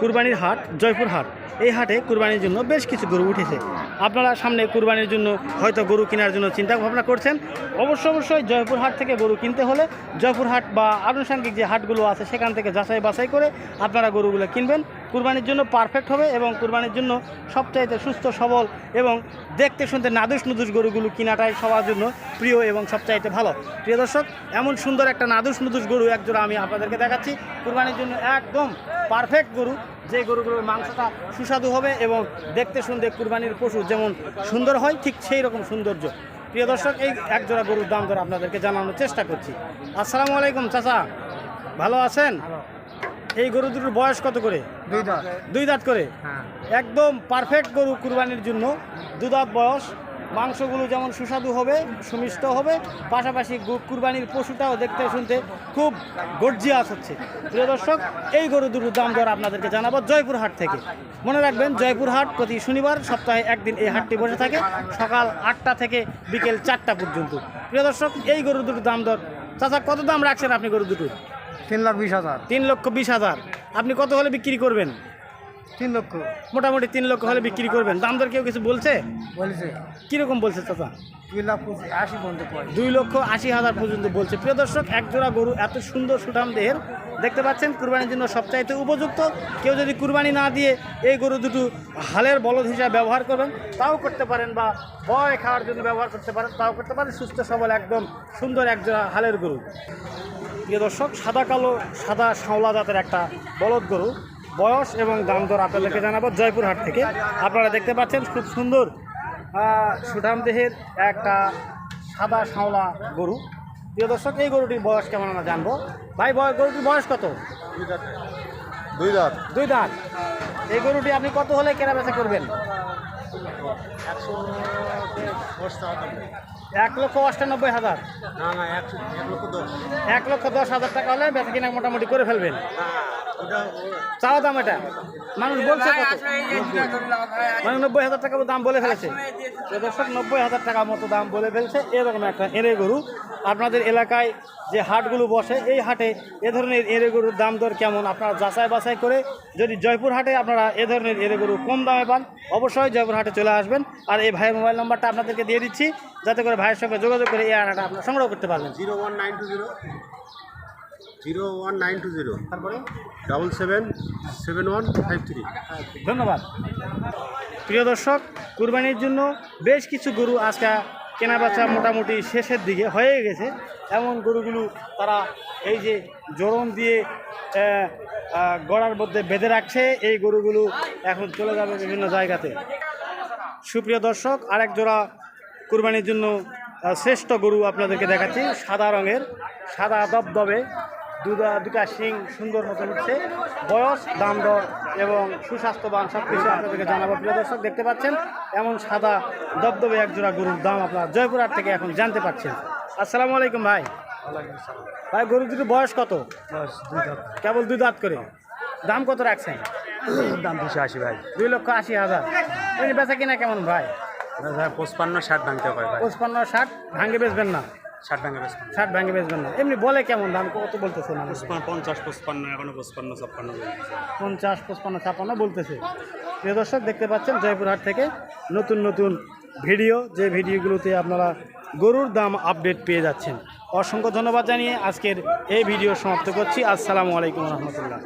কুরবানির হাট, জয়পুর হাট। এই হাটে কুরবানির জন্য বেশ কিছু গরু উঠেছে। আপনারা সামনে কুরবানির জন্য হয়তো গরু কেনার জন্য চিন্তা ভাবনা করছেন। অবশ্য অবশ্যই জয়পুর হাট থেকে গরু কিনতে হলে জয়পুর হাট বা আনুষঙ্গিক যে হাটগুলো আছে, সেখান থেকে যাচাই বাছাই করে আপনারা গরুগুলো কিনবেন। কুরবানির জন্য পারফেক্ট হবে এবং কুরবানির জন্য সবচাইতে সুস্থ, সবল এবং দেখতে শুনতে নাদুস নুদুস গরুগুলো কেনাটাই সবার জন্য প্রিয় এবং সবচাইতে ভালো। প্রিয় দর্শক, এমন সুন্দর একটা নাদুস নুদুস গরু একজোড়া আমি আপনাদেরকে দেখাচ্ছি। কুরবানির জন্য একদম পারফেক্ট গরু। যে গরুগুলোর মাংসটা সুস্বাদু হবে এবং দেখতে শুনতে কুরবানির পশু যেমন সুন্দর হয়, ঠিক সেই রকম সৌন্দর্য। প্রিয় দর্শক, এই একজোড়া গরুর দাম দর আপনাদেরকে জানানোর চেষ্টা করছি। আসসালামু আলাইকুম, চাচা। ভালো আছেন? এই গরু দুটোর বয়স কত করে? দুই দাঁত। দুই দাঁত করে? হ্যাঁ। একদম পারফেক্ট গরু কুরবানির জন্য। দু দাঁত বয়স। মাংসগুলো যেমন সুস্বাদু হবে সুমিষ্ট হবে পাশাপাশি কুরবানির পশুটাও দেখতে শুনতে খুব গর্জিয়াস হচ্ছে। প্রিয় দর্শক এই গরু দুটোর দাম দর আপনাদেরকে জানাব জয়পুর হাট থেকে। মনে রাখবেন জয়পুর হাট প্রতি শনিবার সপ্তাহে একদিন এই হাটটি বসে থাকে সকাল আটটা থেকে বিকেল চারটা পর্যন্ত। প্রিয় দর্শক এই গরু দুটোর দাম দর চাচা কত দাম রাখছেন আপনি গরু দুটোর? তিন লাখ বিশ হাজার। তিন লক্ষ বিশ হাজার। আপনি কত হলে বিক্রি করবেন? তিন লক্ষ। মোটামুটি তিন লক্ষ হলে বিক্রি করবেন। দাম দর কেউ কিছু বলছে? বলেছে। কীরকম বলছে চাচা? দুই লাখ আশি পর্যন্ত দুই লক্ষ আশি হাজার পর্যন্ত বলছে। প্রিয় দর্শক একজোড়া গরু এত সুন্দর সুঠাম দেহের দেখতে পাচ্ছেন কুরবানির জন্য সবচাইতে উপযুক্ত। কেউ যদি কুরবানি না দিয়ে এই গরু দুটো হালের বলদ হিসাবে ব্যবহার করবেন তাও করতে পারেন বা বয় খাওয়ার জন্য ব্যবহার করতে পারেন তাও করতে পারেন। সুস্থ সবল একদম সুন্দর একজোড়া হালের গরু। প্রিয় দর্শক সাদা কালো সাদা শাওলা জাতের একটা বলদ গরু। বয়স এবং দাম দর আপনাদেরকে জানাব জয়পুরহাট থেকে। আপনারা দেখতে পাচ্ছেন খুব সুন্দর সুঠাম দেহের একটা সাদা শাওলা গরু। প্রিয় দর্শক এই গরুটির বয়স কেমন আমরা জানব? ভাই বয় গরুটির বয়স কত? দুই দাঁত। দুই দাঁত। এই গরুটি আপনি কত হলে কেনা বেচা করবেন এক লক্ষ অষ্টানব্বই হাজার। না না এক লক্ষ দশ। এক লক্ষ দশ হাজার টাকা হলে বেচা কিনা মোটামুটি করে ফেলবেন। চাওয়া দাম এটা। মানুষ বলছে মানে নব্বই হাজার টাকা দাম বলে ফেলেছে। দর্শক, নব্বই হাজার টাকা মতো দাম বলে ফেলছে। এরকম একটা এঁড়ে গরু। আপনাদের এলাকায় যে হাটগুলো বসে, এই হাটে এ ধরনের এঁড়ে গরুর দাম দর কেমন? আপনারা যাচাই বাছাই করে যদি জয়পুর হাটে আপনারা এ ধরনের এঁড়ে গরু কম দামে পান, অবশ্যই জয়পুর হাটে চলে আসবেন। আর এই ভাইয়ের মোবাইল নাম্বারটা আপনাদেরকে দিয়ে দিচ্ছি, যাতে করে ভাইয়ের সঙ্গে যোগাযোগ করে এই আনাটা আপনারা সংগ্রহ করতে পারবেন। Zero one nine two zero. Zero one nine two zero. তারপরে? Double seven seven one five three. ধন্যবাদ। প্রিয় দর্শক কুরবানির জন্য বেশ কিছু গরু আজকে কেনাবেচা মোটামুটি শেষের দিকে হয়ে গেছে। এমন গরুগুলো তারা এই যে জোরন দিয়ে গড়ার মধ্যে বেঁধে রাখছে এই গরুগুলো এখন চলে যাবে বিভিন্ন জায়গাতে। সুপ্রিয় দর্শক আরেক জোড়া কুরবানির জন্য শ্রেষ্ঠ গরু আপনাদেরকে দেখাচ্ছি সাদা রঙের সাদা দবদবে। দুটা দুটা শিং সুন্দর মতো উঠছে বয়স দাম দর এবং সুস্বাস্থ্যবান সব কিছু আপনাদেরকে জানাব। প্রিয় দর্শক দেখতে পাচ্ছেন এমন সাদা দবদবে এক জোড়া গরুর দাম আপনার জয়পুরহাট থেকে এখন জানতে পারছেন আসসালামু আলাইকুম ভাই। ভাই গরু দুটোর বয়স কত? কেবল দুই দাঁত করে। দাম কত রাখছেন? দাম দুশো আশি ভাই। দুই লক্ষ আশি হাজার। বেচা কিনা কেমন ভাই? পঁচপান্ন ষাট ভাঙতে পারে পঁচপান্ন ষাট ভাঙ্গে বেচবেন না। ষাট ভাঙে ষাট বেচবেন না। এমনি বলে কেমন দাম? কত বলতেছে না পঞ্চাশ পঁচপান্ন এখনও পঁচপান্ন ছাপ্পান্ন পঞ্চাশ পঁচপান্ন ছাপান্ন বলতেছে। প্রিয় দর্শক দেখতে পাচ্ছেন জয়পুরহাট থেকে নতুন নতুন ভিডিও। যে ভিডিওগুলোতে আপনারা গরুর দাম আপডেট পেয়ে যাচ্ছেন। অসংখ্য ধন্যবাদ জানিয়ে আজকের এই ভিডিও সমাপ্ত করছি। আসসালামু আলাইকুম রহমতুল্লাহ।